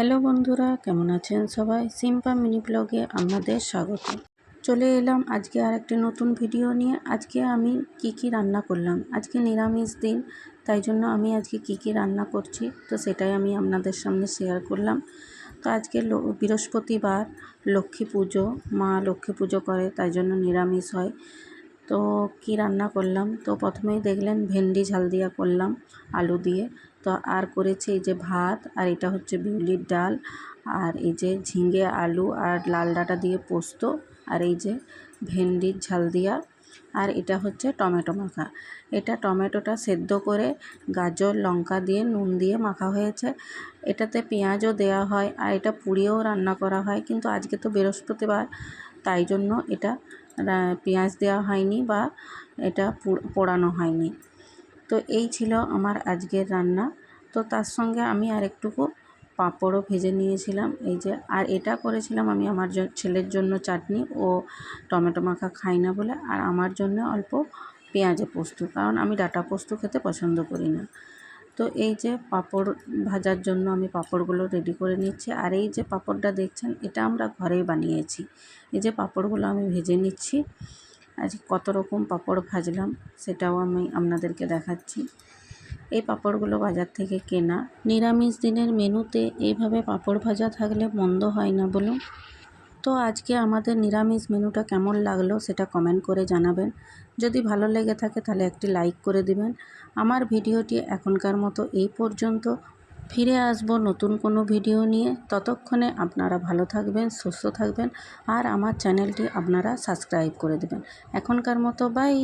Hello বন্ধুরা, কেমন আছেন সবাই? সিম্পা মিনি ব্লগে আপনাদের স্বাগত। চলে এলাম আজকে আর একটি নতুন ভিডিও নিয়ে। আজকে আমি কি কি রান্না করলাম? আজকে নিরামিষ দিন, তাই জন্য আমি আজকে কি কি রান্না করছি, তো সেটাই আমি আপনাদের সামনে শেয়ার করলাম। তো আজকে বৃহস্পতিবার লক্ষ্মী পুজো, মা লক্ষ্মী পুজো করে, তাই জন্য নিরামিষ হয়। তো কি রান্না করলাম? তো প্রথমেই দেখলেন ভেন্ডি ঝাল দিয়া করলাম আলু দিয়ে। তো আর করেছি এই যে ভাত আর এটা হচ্ছে বিউলির ডাল আর এই যে ঝিঙে আলু আর লাল ডাঁটা দিয়ে পোস্ত আর এই যে ভেন্ডির ঝাল দিয়া আর এটা হচ্ছে টমেটো মাখা। এটা টমেটোটা সেদ্ধ করে গাজর, লঙ্কা দিয়ে, নুন দিয়ে মাখা হয়েছে। এটাতে পেঁয়াজও দেওয়া হয় আর এটা পুড়িয়েও রান্না করা হয়। কিন্তু আজকে তো বৃহস্পতিবার, তাই জন্য এটা পেঁয়াজ দেওয়া হয়নি বা এটা পোড়ানো হয়নি। তো এই ছিল আমার আজকের রান্না। তো তার সঙ্গে আমি আর একটুকু পাঁপড়ও ভেজে নিয়েছিলাম। এই যে, আর এটা করেছিলাম আমি আমার ছেলের জন্য চাটনি। ও টমেটো মাখা খাই না বলে। আর আমার জন্য অল্প পেঁয়াজে পোস্ত। কারণ আমি ডাটা পোস্ত খেতে পছন্দ করি না। তো এই যে পাঁপড় ভাজার জন্য আমি পাঁপড়গুলো রেডি করে নিচ্ছি। আর এই যে পাঁপড়টা দেখছেন, এটা আমরা ঘরেই বানিয়েছি। এই যে পাঁপড়গুলো আমি ভেজে নিচ্ছি। আজ কত রকম পাঁপড় ভাজলাম সেটাও আমি আপনাদেরকে দেখাচ্ছি। এই পাঁপড়গুলো বাজার থেকে কেনা। নিরামিষ দিনের মেনুতে এইভাবে পাঁপড় ভাজা থাকলে মন্দ হয় না বলুন। তো আজকে আমাদের নিরামিষ মেনুটা কেমন লাগল সেটা কমেন্ট করে জানাবেন। যদি ভালো লেগে থাকে তাহলে একটি লাইক করে দিবেন। আমার ভিডিওটি এখনকার মতো এই পর্যন্ত। ফিরে আসব নতুন কোনো ভিডিও নিয়ে। ততক্ষণে আপনারা ভালো থাকবেন, সুস্থ থাকবেন আর আমার চ্যানেলটি আপনারা সাবস্ক্রাইব করে দেবেন। এখনকার মতো বাই